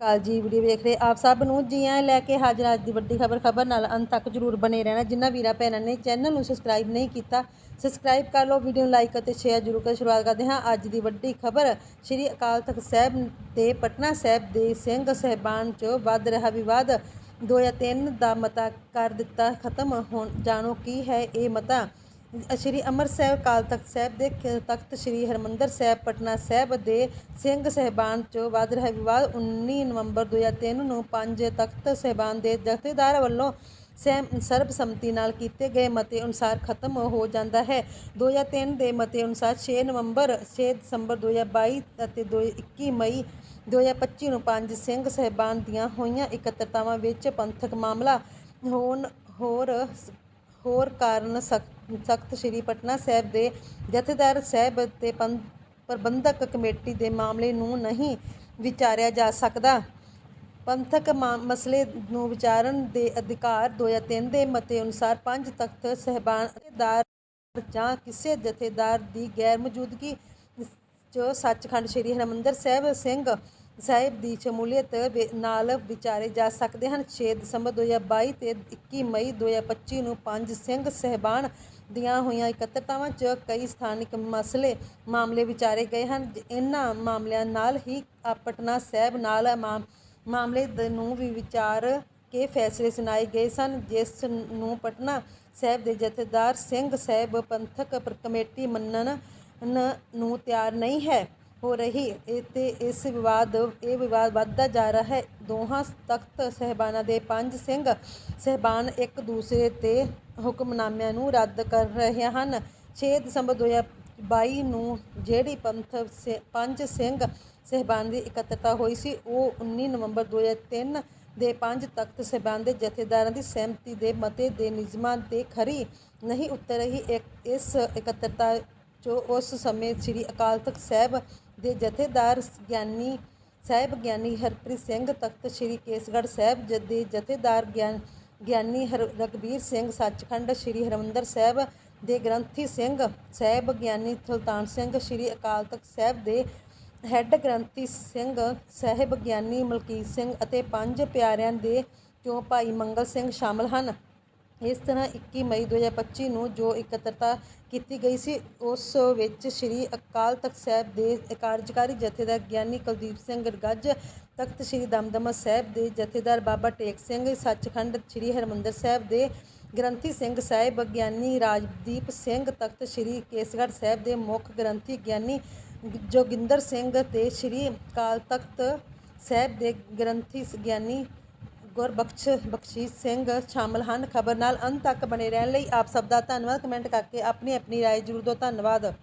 ਕਾਲ ਜੀ ਵੀਡੀਓ ਵੇਖ ਰਹੇ ਆਪ ਸਭ ਨੂੰ ਜੀਆਂ ਲੈ ਕੇ ਹਾਜ਼ਰ ਅੱਜ ਦੀ ਵੱਡੀ ਖਬਰ ਖਬਰ ਨਾਲ ਅੰਤ ਤੱਕ ਜਰੂਰ ਬਣੇ ਰਹਿਣਾ। ਜਿਨ੍ਹਾਂ ਵੀਰਾਂ, ਭੈਣਾਂ ਨੇ ਚੈਨਲ ਨੂੰ ਸਬਸਕ੍ਰਾਈਬ ਨਹੀਂ ਕੀਤਾ ਸਬਸਕ੍ਰਾਈਬ ਕਰ ਲਓ ਵੀਡੀਓ ਨੂੰ ਲਾਈਕ ਅਤੇ ਸ਼ੇਅਰ ਜਰੂਰ ਕਰ। ਸ਼ੁਰੂਆਤ ਕਰਦੇ ਹਾਂ ਅੱਜ ਦੀ ਵੱਡੀ ਖਬਰ। ਸ੍ਰੀ ਅਕਾਲ ਤਖਤ ਸਾਹਿਬ ਤੇ ਪਟਨਾ ਸਾਹਿਬ ਦੇ ਸਿੰਘ ਸਹਿਬਾਨ 'ਚ ਵੱਧ ਰਿਹਾ ਵਿਵਾਦ। 2003 ਦਾ ਮਤਾ ਕਰ ਦਿੱਤਾ, ਖਤਮ ਹੋਣ, ਜਾਣੋ ਕੀ ਹੈ ਇਹ ਮਤਾ? ਸ਼੍ਰੀ ਅੰਮ੍ਰਿਤਸਰ ਸਾਹਿਬ, ਅਕਾਲ ਤਖਤ ਸਾਹਿਬ ਦੇ ਤਖਤ ਸ਼੍ਰੀ ਹਰਮੰਦਰ ਸਾਹਿਬ, ਪਟਨਾ ਸਾਹਿਬ ਦੇ ਸਿੰਘ ਸਹਿਬਾਨ ਚ ਵੱਧ ਰਿਹਾ ਵਿਵਾਦ 19 ਨਵੰਬਰ 2003 ਨੂੰ ਪੰਜ ਤਖਤ ਸਹਿਬਾਨ ਦੇ ਜਥੇਦਾਰ ਵੱਲੋਂ ਸਹਿਮ, ਸਰਬਸੰਮਤੀ ਨਾਲ ਕੀਤੇ ਗਏ ਮਤੇ ਅਨੁਸਾਰ ਖਤਮ ਹੋ ਜਾਂਦਾ ਹੈ। 2003 ਦੇ ਮਤੇ ਅਨੁਸਾਰ 6 ਨਵੰਬਰ 6 ਦਸੰਬਰ 2022 ਅਤੇ 21 ਮਈ 2025 ਨੂੰ ਪੰਜ ਸਿੰਘ ਸਹਿਬਾਨ ਦੀਆਂ ਹੋਈਆਂ ਇਕੱਤਰਤਾਵਾਂ ਵਿੱਚ ਪੰਥਕ ਮਾਮਲਾ ਹੋਣ, ਹੋਰ ਹੋਰ ਕਾਰਨ ਸਖਤ ਸ੍ਰੀ ਪਟਨਾ ਸਾਹਿਬ ਦੇ ਜਥੇਦਾਰ ਸਾਹਿਬ ਤੇ ਪੰ- ਪ੍ਰਬੰਧਕ ਕਮੇਟੀ ਦੇ ਮਾਮਲੇ ਨੂੰ ਨਹੀਂ ਵਿਚਾਰਿਆ ਜਾ ਸਕਦਾ। ਪੰਥਕ ਮਾ- ਮਸਲੇ ਨੂੰ ਵਿਚਾਰਨ ਦੇ ਅਧਿਕਾਰ 2003 ਦੇ ਮਤੇ ਅਨੁਸਾਰ ਪੰਜ ਤਖਤ ਸਹਿਬਾਨ ਜਾਂ ਕਿਸੇ ਜਥੇਦਾਰ ਦੀ ਗੈਰ ਮੌਜੂਦਗੀ ਚ ਸੱਚਖੰਡ ਸ੍ਰੀ ਹਰਿਮੰਦਰ ਸਾਹਿਬ ਸਿੰਘ ਸਾਹਿਬ ਦੀ ਸ਼ਮੂਲੀਅਤ ਵਿ- ਨਾਲ ਵਿਚਾਰੇ ਜਾ ਸਕਦੇ ਹਨ। 6 ਦਸੰਬਰ 2022 ਤੇ 21 ਮਈ 2025 ਨੂੰ ਪੰਜ ਸਿੰਘ ਸਹਿਬਾਨ ਦੀਆਂ ਹੋਈਆਂ ਇਕੱਤਰਤਾਵਾਂ 'ਚ ਕਈ ਸਥਾਨਕ ਮਸਲੇ, ਮਾਮਲੇ ਵਿਚਾਰੇ ਗਏ ਹਨ। ਜ- ਇਹਨਾਂ ਮਾਮਲਿਆਂ ਨਾਲ ਹੀ ਪਟਨਾ ਸਾਹਿਬ ਨਾਲ ਮਾ- ਮਾਮਲੇ ਨੂੰ ਵੀ ਵਿਚਾਰ ਕੇ ਫੈਸਲੇ ਸੁਣਾਏ ਗਏ ਸਨ, ਜਿਸ ਨੂੰ ਪਟਨਾ ਸਾਹਿਬ ਦੇ ਜਥੇਦਾਰ ਸਿੰਘ ਸਾਹਿਬ ਪੰਥਕ ਕਮੇਟੀ ਮੰਨਣ ਨੂੰ ਤਿਆਰ ਨਹੀਂ ਹੈ। ਹੋ ਰਹੀ। ਤੇ ਇਸ ਵਿਵਾਦ, ਇਹ ਵਿਵਾਦ ਵੱਧਦਾ ਜਾ ਰਿਹਾ ਹੈ। ਦੋਹਾਂ ਤਖਤ ਸਹਿਬਾਨਾਂ ਦੇ ਪੰਜ ਸਿੰਘ ਸਹਿਬਾਨ ਇੱਕ ਦੂਸਰੇ ਤੇ ਹੁਕਮਨਾਮਿਆਂ ਨੂੰ ਰੱਦ ਕਰ ਰਹੇ ਹਨ। 6 ਦਸੰਬਰ 2022 ਨੂੰ ਜਿਹੜੀ ਪੰਥ ਸੇ- ਪੰਜ ਸਿੰਘ ਸਹਿਬਾਨ ਦੀ ਇਕੱਤਰਤਾ ਹੋਈ ਸੀ, ਉਹ 19 ਨਵੰਬਰ 2003 ਦੇ ਪੰਜ ਤਖਤ ਸਹਿਬਾਨ ਦੇ ਜਥੇਦਾਰਾਂ ਦੀ ਸਹਿਮਤੀ ਦੇ ਮਤੇ ਦੇ ਨਿਯਮਾਂ ਤੇ ਖਰੀ ਨਹੀਂ ਉਤਰ ਰਹੀ। ਇਸ ਇਕੱਤਰਤਾ ਜੋ ਉਸ ਸਮੇਂ ਸ੍ਰੀ ਅਕਾਲ ਤਖਤ ਸਾਹਿਬ ਦੇ ਜਥੇਦਾਰ ਗਿਆਨੀ ਸਾਹਿਬ ਗਿਆਨੀ ਹਰਪ੍ਰੀਤ ਸਿੰਘ, ਤਖਤ ਸ੍ਰੀ ਕੇਸਗੜ੍ਹ ਸਾਹਿਬ ਜ- ਦੇ ਜਥੇਦਾਰ ਗਿਆਨ ਗਿਆਨੀ ਹਰ ਰਗਬੀਰ ਸਿੰਘ, ਸੱਚਖੰਡ ਸ੍ਰੀ ਹਰਿਮੰਦਰ ਸਾਹਿਬ ਦੇ ਗ੍ਰੰਥੀ ਸਿੰਘ, ਸਾਹਿਬ ਗਿਆਨੀ ਸੁਲਤਾਨ ਸਿੰਘ, ਸ੍ਰੀ ਅਕਾਲ ਤਖਤ ਸਾਹਿਬ ਦੇ ਹੈੱਡ ਗ੍ਰੰਥੀ ਸਿੰਘ, ਸਾਹਿਬ ਗਿਆਨੀ ਮਲਕੀਤ ਸਿੰਘ ਅਤੇ ਪੰਜ ਪਿਆਰਿਆਂ ਦੇ ਚੋਂ ਭਾਈ ਮੰਗਲ ਸਿੰਘ ਸ਼ਾਮਲ ਹਨ। ਇਸ ਤਰ੍ਹਾਂ 21 ਮਈ 2025 ਨੂੰ ਜੋ ਇਕੱਤਰਤਾ ਕੀਤੀ ਗਈ ਸੀ, ਉਸ ਵਿੱਚ ਸ੍ਰੀ ਅਕਾਲ ਤਖਤ ਸਾਹਿਬ ਦੇ ਕਾਰਜਕਾਰੀ ਜਥੇਦਾਰ ਗਿਆਨੀ ਕੁਲਦੀਪ ਸਿੰਘ ਗੱਜ, ਤਖਤ ਸ੍ਰੀ ਦਮਦਮਾ ਸਾਹਿਬ ਦੇ ਜਥੇਦਾਰ ਬਾਬਾ ਟੇਕ ਸਿੰਘ, ਸੱਚਖੰਡ ਸ੍ਰੀ ਹਰਿਮੰਦਰ ਸਾਹਿਬ ਦੇ ਗ੍ਰੰਥੀ ਸਿੰਘ ਸਾਹਿਬ, ਗਿਆਨੀ ਰਾਜਦੀਪ ਸਿੰਘ, ਤਖਤ ਸ੍ਰੀ ਕੇਸਗੜ੍ਹ ਸਾਹਿਬ ਦੇ ਮੁੱਖ ਗ੍ਰੰਥੀ ਗਿਆਨੀ ਜੋਗਿੰਦਰ ਸਿੰਘ ਤੇ ਸ੍ਰੀ ਅਕਾਲ ਤਖਤ ਸਾਹਿਬ ਦੇ ਗ੍ਰੰਥੀ ਗਿਆਨੀ ਗੁਰਬਖਸ਼ ਬਖਸ਼ੀਸ਼ ਸਿੰਘ ਸ਼ਾਮਲ ਹਨ ਖਬਰ ਨਾਲ ਅੰਤ ਤੱਕ ਬਣੇ ਰਹਿਣ ਲਈ ਆਪ ਸਭ ਦਾ ਧੰਨਵਾਦ ਕਮੈਂਟ ਕਰਕੇ ਆਪਣੀ ਆਪਣੀ رائے ਜ਼ਰੂਰ ਦਿਓ ਧੰਨਵਾਦ